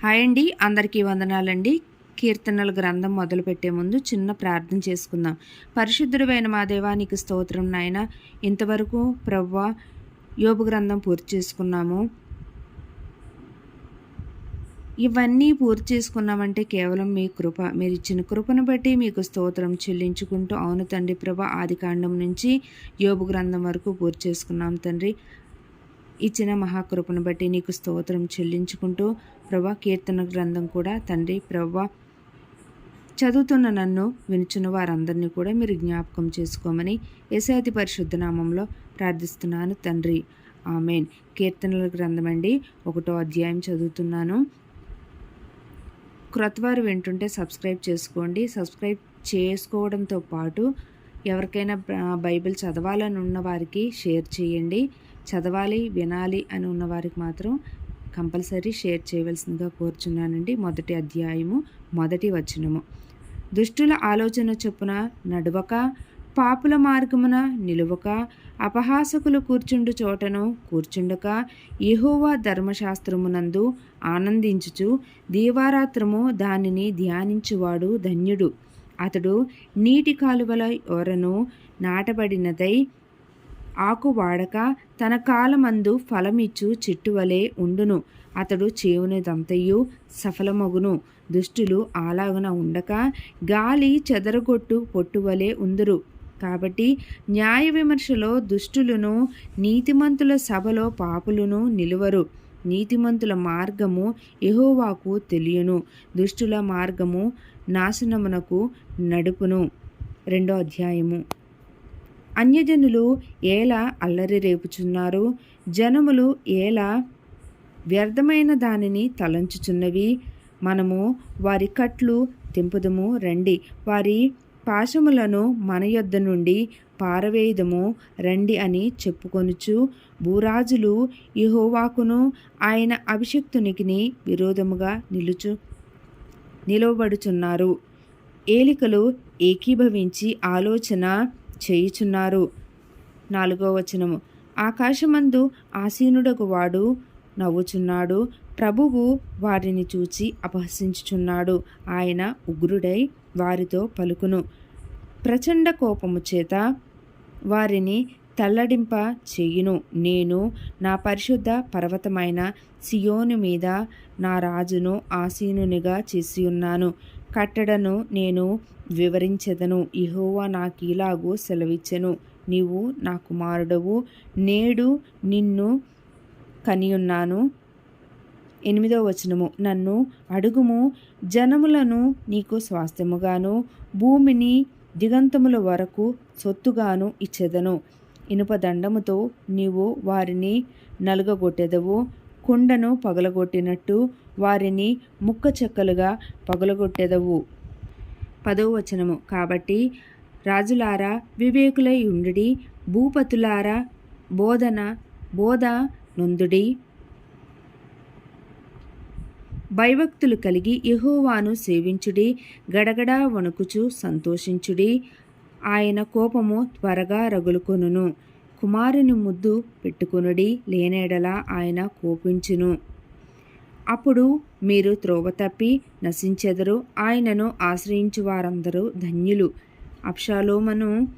Hi అండి అందరికీ వందనాలండి. కీర్తనల గ్రంథం మొదలుపెట్టే ముందు చిన్న ప్రార్థన చేసుకుందాం. పరిశుద్ధుడైన మా దేవానికి స్తోత్రం నాయన. ఇంతవరకు ప్రవ్వ యోబు గ్రంథం పూర్తి చేసుకున్నాము. ఇవన్నీ పూర్తి చేసుకున్నామంటే కేవలం మీ కృప. మీరు ఇచ్చిన కృపను బట్టి మీకు స్తోత్రం చెల్లించుకుంటూ అవును తండ్రి ప్రభ ఆది కాండం నుంచి యోబు గ్రంథం వరకు పూర్తి చేసుకున్నాం తండ్రి. ఇచ్చిన మహాకృపను బట్టి నీకు స్తోత్రం చెల్లించుకుంటూ ప్రభా కీర్తన గ్రంథం కూడా తండ్రి ప్రభా చదువుతున్న నన్ను వినుచున్న వారందరినీ కూడా మీరు జ్ఞాపకం చేసుకోమని యశాతి పరిశుద్ధ నామంలో ప్రార్థిస్తున్నాను తండ్రి. ఆమెన్. కీర్తనల గ్రంథం అండి. ఒకటో అధ్యాయం చదువుతున్నాను. క్రొత్తవారు వింటుంటే సబ్స్క్రైబ్ చేసుకోండి. సబ్స్క్రైబ్ చేసుకోవడంతో పాటు ఎవరికైనా బైబిల్ చదవాలని ఉన్న వారికి షేర్ చేయండి. చదవాలి వినాలి అని ఉన్న వారికి మాత్రం కంపల్సరీ షేర్ చేయవలసిందిగా కోరుచున్నానండి. మొదటి అధ్యాయము మొదటి వచనము. దుష్టుల ఆలోచన చొప్పున నడువక పాపుల మార్గమున నిలువక అపహాసకులు కూర్చుండు చోటను కూర్చుండక యహోవా ధర్మశాస్త్రమునందు ఆనందించుచు దీవారాత్రము దానిని ధ్యానించువాడు ధన్యుడు. అతడు నీటి కాలువల ఓరను నాటబడినదై ఆకు వాడక తన కాలమందు ఫలమిచ్చు చిట్టువలే ఉండును. అతడు చేవునిదంతయు సఫలమగును. దుష్టులు అలాగున ఉండక గాలి చెదరగొట్టు పొట్టువలే ఉందురు. కాబట్టి న్యాయ విమర్శలో దుష్టులను నీతిమంతుల సభలో పాపులను నిలువరు. నీతిమంతుల మార్గము ఎహోవాకు తెలియను. దుష్టుల మార్గము నాశనమునకు నడుపును. రెండో అధ్యాయము. అన్యజనులు ఎలా అల్లరి రేపుచున్నారు. జనములు ఎలా వ్యర్థమైన దానిని తలంచుచున్నవి. మనము వారి కట్లు తెంపుదము రండి. వారి పాశములను మన యొద్ద నుండి పారవేయుదము రండి అని చెప్పుకొనుచు భూరాజులు యహోవాకును ఆయన అభిషక్తునికి విరోధముగా నిలుచు నిలవబడుచున్నారు. ఏలికలు ఏకీభవించి ఆలోచన చేయుచున్నారు. నాలుగో వచనము. ఆకాశమందు ఆసీనుడకు వాడు నవ్వుచున్నాడు. ప్రభువు వారిని చూచి అపహసించుచున్నాడు. ఆయన ఉగ్రుడై వారితో పలుకును. ప్రచండ కోపము చేత వారిని తల్లడింప చేయును. నేను నా పరిశుద్ధ పర్వతమైన సియోను మీద నా రాజును ఆసీనునిగా చేసి ఉన్నాను కట్టడను నేను వివరించెదను. ఇహోవా నాకీలాగూ సెలవిచ్చెను. నీవు నా కుమారుడవు. నేడు నిన్ను కనియున్నాను. ఎనిమిదో వచనము. నన్ను అడుగుము. జనములను నీకు స్వాస్థ్యముగాను భూమిని దిగంతముల వరకు సొత్తుగాను ఇచ్చెదను. ఇనుపదండముతో నీవు వారిని నలుగగొట్టెదవు. కుండను పగలగొట్టినట్టు వారిని ముక్క చెక్కలుగా పగలగొట్టెదవు. పదో వచనము. కాబట్టి రాజులారా వివేకులై ఉండుడి భూపతులారా బోధన బోధ నొందుడి. భయభక్తులు కలిగి యహోవాను సేవించుడి గడగడా వణుకుచు సంతోషించుడి. ఆయన కోపము త్వరగా రగులుకొనును. కుమారుని ముద్దు పెట్టుకునుడి లేనేడలా ఆయన కోపించును. అప్పుడు మీరు త్రోవ తప్పి నశించెదరు ఆయనను ఆశ్రయించు వారందరూ ధన్యులు. అప్షాలోమను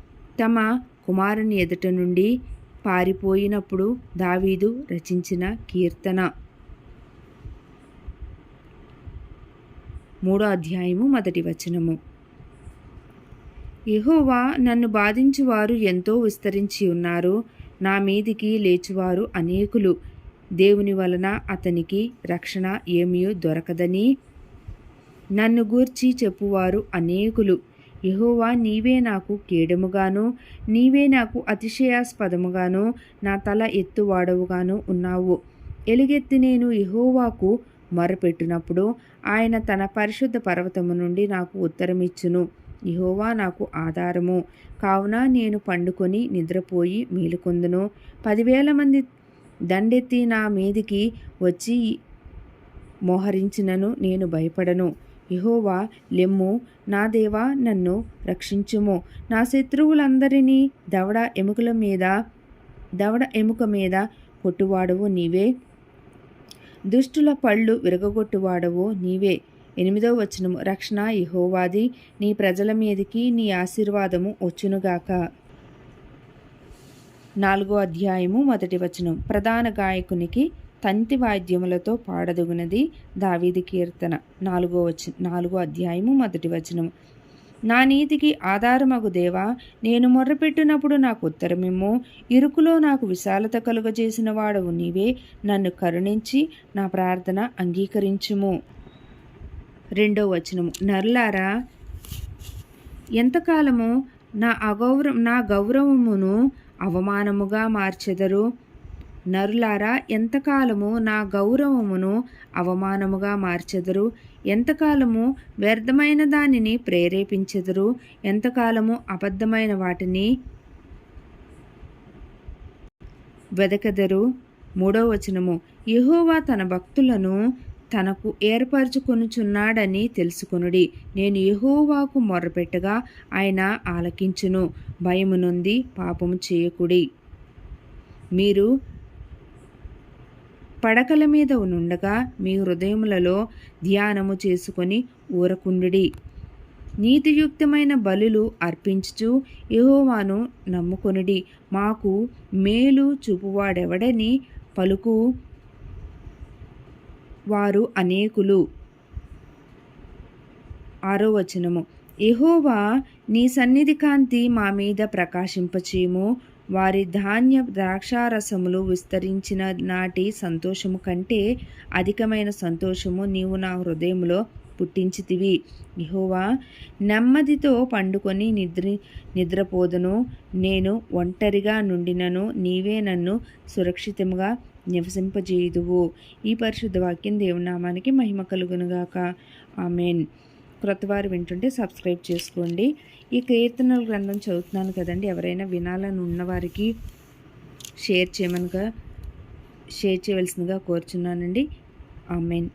తమ కుమారుని ఎదుట నుండి పారిపోయినప్పుడు దావీదు రచించిన కీర్తన. మూడో అధ్యాయము మొదటి వచనము. యహోవా నన్ను బాధించువారు ఎంతో విస్తరించి ఉన్నారు. నా మీదికి లేచువారు అనేకులు. దేవుని వలన అతనికి రక్షణ ఏమీ దొరకదని నన్ను గూర్చి చెప్పువారు అనేకులు. యహోవా నీవే నాకు కేడముగాను నీవే నాకు అతిశయాస్పదముగాను నా తల ఎత్తువాడవుగాను ఉన్నావు. ఎలుగెత్తి నేను యహోవాకు మొరపెట్టినప్పుడు ఆయన తన పరిశుద్ధ పర్వతము నుండి నాకు ఉత్తరమిచ్చును. ఇహోవా నాకు ఆధారము. కావున నేను పండుకొని నిద్రపోయి మేలుకొందును. పదివేల మంది దండెత్తి నా మీదికి వచ్చి మోహరించినను నేను భయపడను. ఇహోవా లెమ్ము నా దేవా నన్ను రక్షించుము. నా శత్రువులందరినీ దవడ ఎముకల మీద దవడ ఎముక మీద కొట్టువాడవు నీవే. దుష్టుల పళ్ళు విరగగొట్టువాడవు నీవే. ఎనిమిదో వచనము. రక్షణ యహోవాది నీ ప్రజల మీదికి నీ ఆశీర్వాదము వచ్చునుగాక. నాలుగో అధ్యాయము మొదటి వచనం. ప్రధాన గాయకునికి తంతి వాద్యములతో పాడదుగునది దావీది కీర్తన. నాలుగో వచనం నాలుగో అధ్యాయము మొదటి వచనము. నా నీతికి ఆధారమగు దేవా నేను మొర్రపెట్టినప్పుడు నాకు ఉత్తరమేమో ఇరుకులో నాకు విశాలత కలుగజేసిన వాడవు నీవే. నన్ను కరుణించి నా ప్రార్థన అంగీకరించుము. రెండో వచనము. నర్లారా ఎంతకాలము నా అగౌరవ నా గౌరవమును అవమానముగా మార్చెదరు? నరులారా ఎంతకాలము నా గౌరవమును అవమానముగా మార్చెదరు? ఎంతకాలము వ్యర్థమైన దానిని ప్రేరేపించెదరు? ఎంతకాలము అబద్ధమైన వాటిని వెదకదరు? మూడో వచనము. యహోవా తన భక్తులను తనకు ఏర్పరచుకొనుచున్నాడని తెలుసుకొనుడి. నేను యహోవాకు మొర్రపెట్టగా ఆయన ఆలకించును. భయము నుండి పాపము చేయకుడి. మీరు పడకల మీద నుండగా మీ హృదయములలో ధ్యానము చేసుకొని ఊరకుండుడి. నీతియుక్తమైన బలులు అర్పించుచు యహోవాను నమ్ముకొనుడి. మాకు మేలు చూపువాడెవడని పలుకు వారు అనేకులు. ఆరో వచనము. ఎహోవా నీ సన్నిధి కాంతి మా మీద ప్రకాశింపచేయము. వారి ధాన్య ద్రాక్షారసములు విస్తరించిన నాటి సంతోషము కంటే అధికమైన సంతోషము నీవు నా హృదయంలో పుట్టించితివి. ఇహోవా నెమ్మదితో పండుకొని నిద్ర నిద్రపోదను. నేను ఒంటరిగా నుండినను నీవే నన్ను సురక్షితంగా నివసింపజేయుదువు ఈ పరిశుద్ధ వాక్యం దేవునామానికి మహిమ కలుగునుగాక. ఆమెన్. క్రొత్తవారు వింటుంటే సబ్స్క్రైబ్ చేసుకోండి. ఈ కీర్తనల గ్రంథం చదువుతున్నాను కదండి. ఎవరైనా వినాలని ఉన్నవారికి షేర్ చేయమనుగా షేర్ చేయవలసిందిగా కోరుచున్నానండి. ఆమెన్.